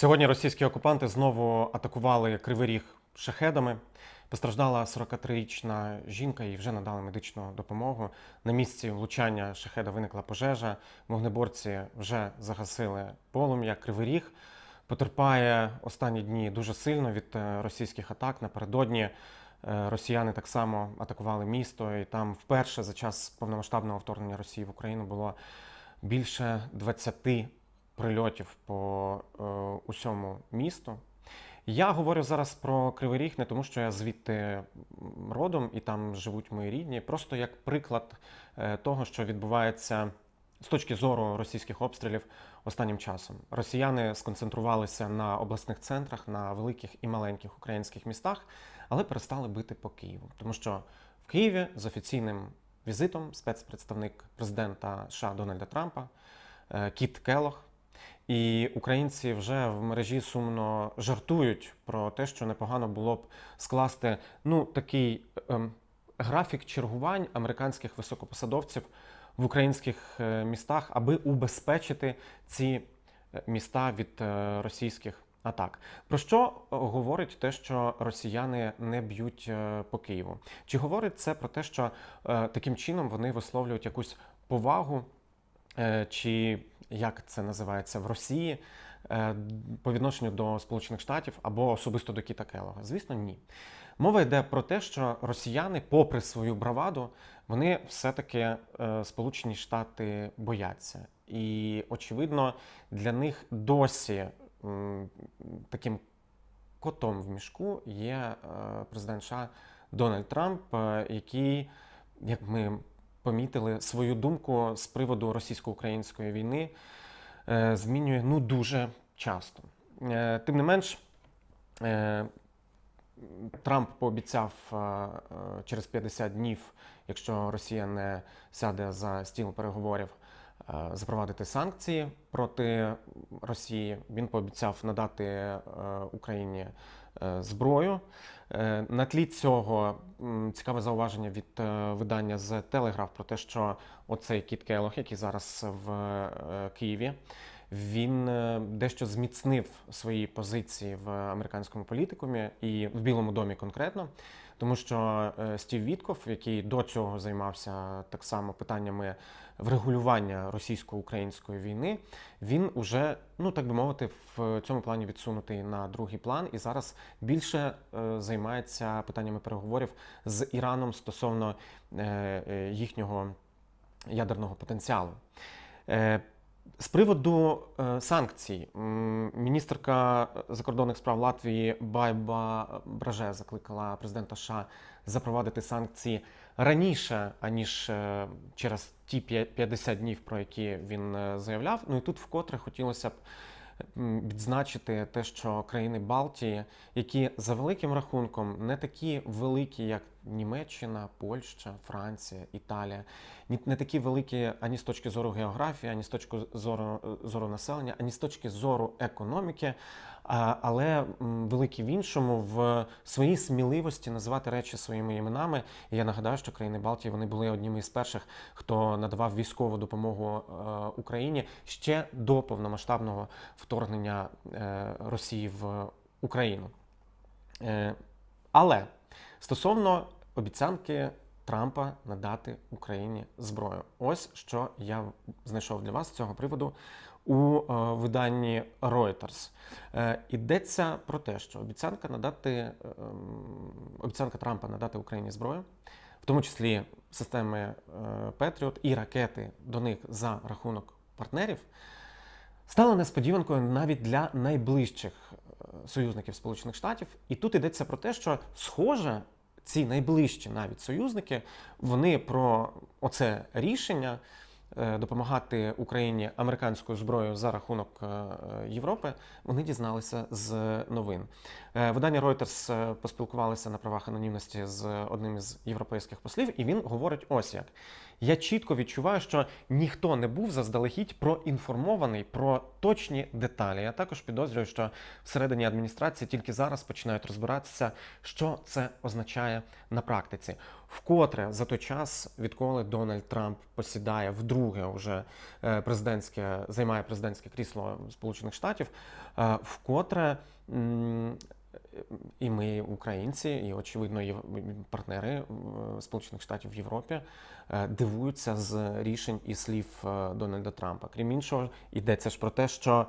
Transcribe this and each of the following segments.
Сьогодні російські окупанти знову атакували Кривий Ріг шахедами. Постраждала 43-річна жінка, їй вже надали медичну допомогу. На місці влучання шахеда виникла пожежа. Вогнеборці вже загасили полум'я. Кривий Ріг потерпає останні дні дуже сильно від е, російських атак. Напередодні е, росіяни так само атакували місто, і там вперше за час повномасштабного вторгнення Росії в Україну було більше 20 прильотів по е, усьому місту. Я говорю зараз про Кривий Ріг не тому, що я звідти родом і там живуть мої рідні, просто як приклад е, того, що відбувається з точки зору російських обстрілів останнім часом. Росіяни сконцентрувалися на обласних центрах, на великих і маленьких українських містах, але перестали бити по Києву, тому що в Києві з офіційним візитом спецпредставник президента США Дональда Трампа е, Кіт Келох. І українці вже в мережі сумно жартують про те, що непогано було б скласти ну такий ем, графік чергувань американських високопосадовців в українських е, містах, аби убезпечити ці е, міста від е, російських атак. Про що говорить те, що росіяни не б'ють по Києву? Чи говорить це про те, що е, таким чином вони висловлюють якусь повагу? чи як це називається в Росії е, по відношенню до Сполучених Штатів або особисто до Кіта Келога? Звісно, ні. Мова йде про те, що росіяни, попри свою браваду, вони все-таки е, Сполучені Штати бояться. І, очевидно, для них досі таким котом в мішку є е, президент США Дональд Трамп, який, як ми помітили, свою думку з приводу російсько-української війни е, змінює ну дуже часто. Е, Тим не менш, е, Трамп пообіцяв через 50 днів, якщо Росія не сяде за стіл переговорів, запровадити санкції проти Росії. Він пообіцяв надати е, Україні е, зброю. Е, На тлі цього цікаве зауваження від е, видання з Телеграф про те, що оцей Кіт Келох, який зараз в е, Києві, він е, дещо зміцнив свої позиції в американському політикумі і в Білому домі конкретно. Тому що е, Стів Вітков, який до цього займався так само питаннями врегулювання російсько-української війни, він уже, ну так би мовити, в цьому плані відсунутий на другий план і зараз більше е, займається питаннями переговорів з Іраном стосовно їхнього ядерного потенціалу. З приводу е, санкцій, міністерка закордонних справ Латвії Байба Браже закликала президента США запровадити санкції раніше, аніж е, через ті п'я- 50 днів, про які він е, заявляв. Ну і тут вкотре хотілося б відзначити те, що країни Балтії, які за великим рахунком не такі великі, як Німеччина, Польща, Франція, Італія, не такі великі ані з точки зору географії, ані з точки зору, зору населення, ані з точки зору економіки, але великі в іншому в своїй сміливості називати речі своїми іменами. І я нагадаю, що країни Балтії вони були одніми із перших, хто надавав військову допомогу е, Україні ще до повномасштабного вторгнення е, Росії в Україну. Е, але стосовно обіцянки Трампа надати Україні зброю, ось що я знайшов для вас з цього приводу у е, виданні Reuters. Е, Йдеться про те, що обіцянка надати е, ем, обіцянка Трампа надати Україні зброю, в тому числі системи е, Patriot і ракети до них за рахунок партнерів, стала несподіванкою навіть для найближчих е, союзників Сполучених Штатів. І тут йдеться про те, що схоже, ці найближчі навіть союзники, вони про оце рішення е, допомагати Україні американською зброєю за рахунок е, Європи, вони дізналися з новин. Е, Видання Reuters е, поспілкувалися на правах анонімності з одним із європейських послів, і він говорить ось як. Я чітко відчуваю, що ніхто не був заздалегідь проінформований про точні деталі. Я також підозрюю, що всередині адміністрації тільки зараз починають розбиратися, що це означає на практиці. Вкотре за той час, відколи Дональд Трамп посідає вдруге вже е, президентське, займає президентське крісло Сполучених Штатів, вкотре і ми, українці, і очевидно, єв- партнери е, Сполучених Штатів в Європі е, дивуються з рішень і слів е, Дональда Трампа. Крім іншого, йдеться ж про те, що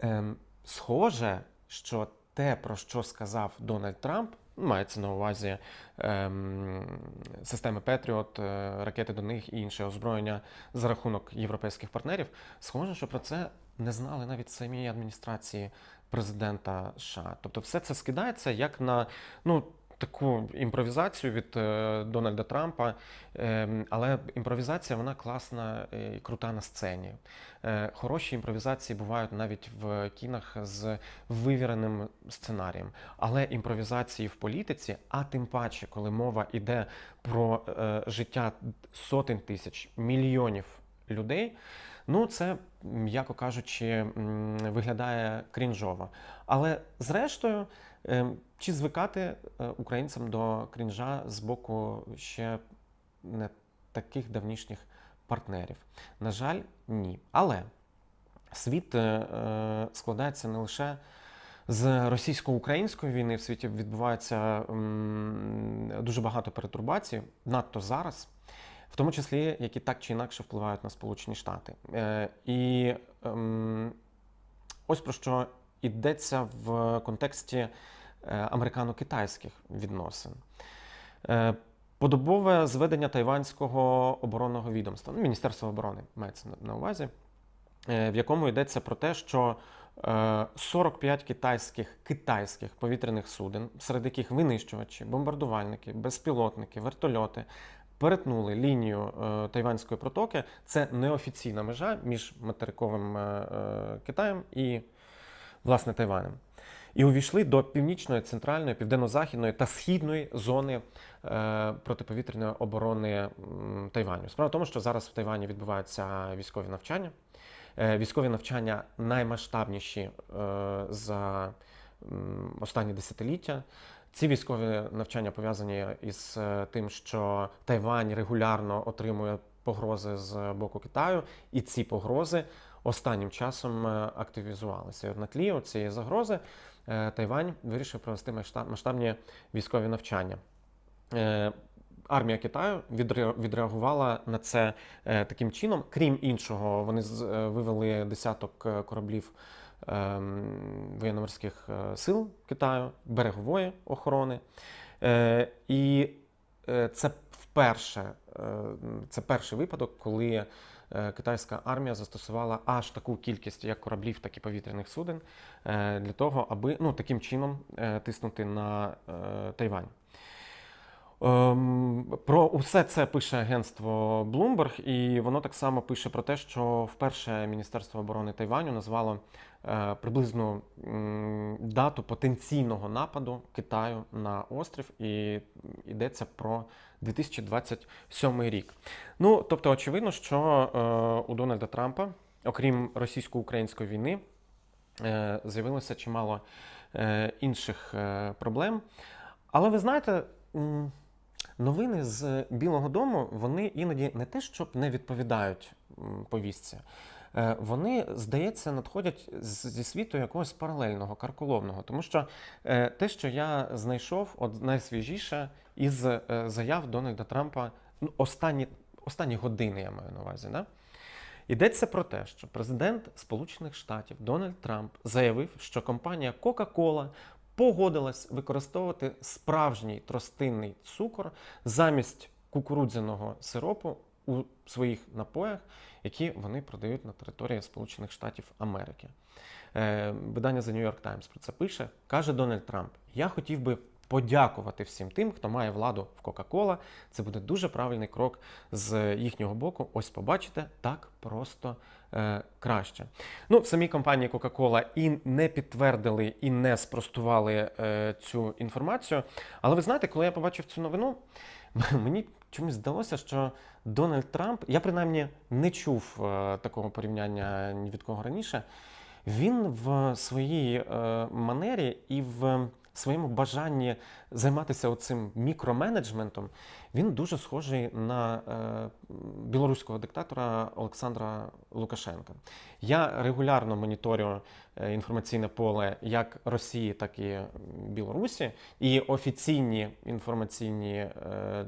ем, схоже, що те, про що сказав Дональд Трамп, мається на увазі ем, системи Петріот, ракети до них і інше озброєння за рахунок європейських партнерів. Схоже, що про це не знали навіть в самій адміністрації президента США. Тобто, все це скидається як на ну. Таку імпровізацію від е, Дональда Трампа, Ем, але імпровізація вона класна е, і крута на сцені. Е, Хороші імпровізації бувають навіть в кінах з вивіреним сценарієм. Але імпровізації в політиці, а тим паче, коли мова йде про життя сотень тисяч, мільйонів людей, ну це, м'яко кажучи, виглядає крінжово. Але зрештою, е, чи звикати е, українцям до крінжа з боку ще не таких давнішніх партнерів? На жаль, ні. Але світ е, е, складається не лише з російсько-української війни. В світі відбувається дуже багато перетурбацій, надто зараз, в тому числі, які так чи інакше впливають на Сполучені Штати. Е, і ем, ось про що йдеться в контексті е, американо-китайських відносин. Е, Подобове зведення тайванського оборонного відомства, ну, Міністерства оборони мається на- увазі, е, в якому йдеться про те, що е, 45 китайських китайських повітряних суден, серед яких винищувачі, бомбардувальники, безпілотники, вертольоти, перетнули лінію е, Тайванської протоки. Це неофіційна межа між материковим е, е, Китаєм і власне Тайванем. І увійшли до північної, центральної, південно-західної та східної зони е, протиповітряної оборони Тайваню. Справа в тому, що зараз в Тайвані відбуваються військові навчання. Е, Військові навчання наймасштабніші е, за останні десятиліття. Ці військові навчання пов'язані із е, тим, що Тайвань регулярно отримує погрози з боку Китаю, і ці погрози останнім часом активізувалися. І на тлі цієї загрози Тайвань вирішив провести масштабні військові навчання. Армія Китаю відре- відреагувала на це е, таким чином. Крім іншого, вони е, вивели десяток е, кораблів ем, воєнно-морських сил Китаю, берегової охорони. І це вперше, це перший випадок, коли китайська армія застосувала аж таку кількість як кораблів, так і повітряних суден для того, аби ну, таким чином тиснути на Тайвань. Ем, Про усе це пише агентство Bloomberg, і воно так само пише про те, що вперше Міністерство оборони Тайваню назвало е, приблизну дату потенційного нападу Китаю на острів, і йдеться про 2027 рік. Ну, тобто, очевидно, що е, у Дональда Трампа, окрім російсько-української війни, е, з'явилося чимало інших проблем. Але ви знаєте, новини з Білого Дому вони іноді не те, щоб не відповідають повістці. е, Вони, здається, надходять зі світу якогось паралельного, карколовного. Тому що е, те, що я знайшов, от найсвіжіше із е, заяв Дональда Трампа ну, останні, останні години, я маю на увазі. Да? Йдеться про те, що президент Сполучених Штатів Дональд Трамп заявив, що компанія Coca-Cola погодилась використовувати справжній тростинний цукор замість кукурудзяного сиропу у своїх напоях, які вони продають на території Сполучених Штатів Америки. Е, видання The New York Times про це пише. Каже Дональд Трамп: Я хотів би подякувати всім тим, хто має владу в Coca-Cola. Це буде дуже правильний крок з їхнього боку. Ось побачите, так просто е, краще. Ну, в самій компанії Coca-Cola і не підтвердили, і не спростували е, цю інформацію. Але ви знаєте, коли я побачив цю новину, мені чомусь здалося, що Дональд Трамп, я принаймні не чув е, такого порівняння ні від кого раніше. Він в своїй е, манері і в своєму бажанні займатися оцим мікроменеджментом, він дуже схожий на е, білоруського диктатора Олександра Лукашенка. Я регулярно моніторю е, інформаційне поле як Росії, так і Білорусі, і офіційні інформаційні е,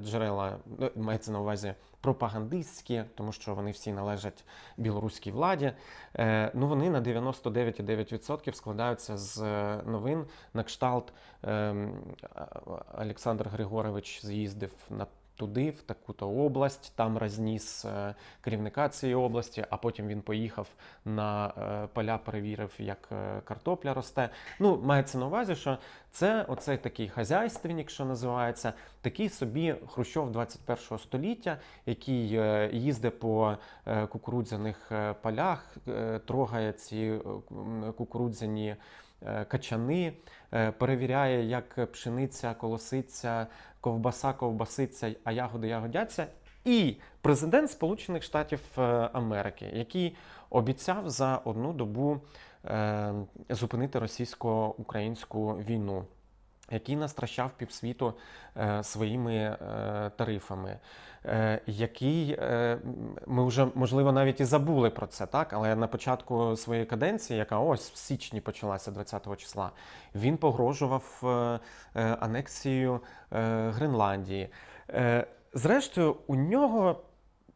джерела ну, мається на увазі пропагандистські, тому що вони всі належать білоруській владі. Е, ну вони на 99,9% складаються з е, новин на кшталт ем, Олександр Григорович з'їздив на. Туди, в таку-то область, там розніс е, керівника цієї області, а потім він поїхав на е, поля, перевірив, як е, картопля росте. Ну, мається на увазі, що це оцей такий хазяйственник, що називається, такий собі Хрущов 21 століття, який їздить по кукурудзяних полях, трогає ці кукурудзяні качани, перевіряє, як пшениця колоситься, ковбаса ковбаситься, а ягоди ягодяться. І президент Сполучених Штатів е, Америки, який обіцяв за одну добу е, зупинити російсько-українську війну, який настращав півсвіту е, своїми е, тарифами, е, який ми вже можливо навіть і забули про це, так але на початку своєї каденції, яка ось в січні почалася 20 числа, він погрожував анексією Гренландії. Зрештою, у нього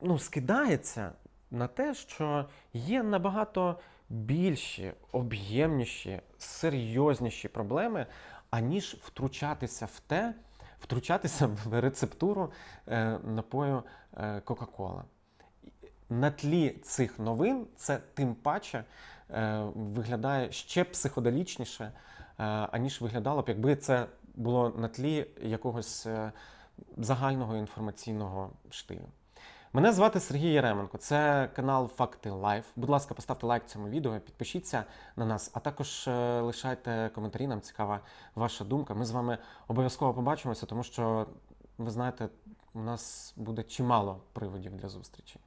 ну, скидається на те, що є набагато більші, об'ємніші, серйозніші проблеми, аніж втручатися в те, втручатися в рецептуру е, напою е, Кока-Кола. На тлі цих новин це тим паче е, виглядає ще психоделічніше, аніж виглядало б, якби це було на тлі якогось загального інформаційного штилю. Мене звати Сергій Яременко. Це канал Факти Лайф. Будь ласка, поставте лайк цьому відео, підпишіться на нас, а також е, лишайте коментарі. Нам цікава ваша думка. Ми з вами обов'язково побачимося, тому що ви знаєте, у нас буде чимало приводів для зустрічі.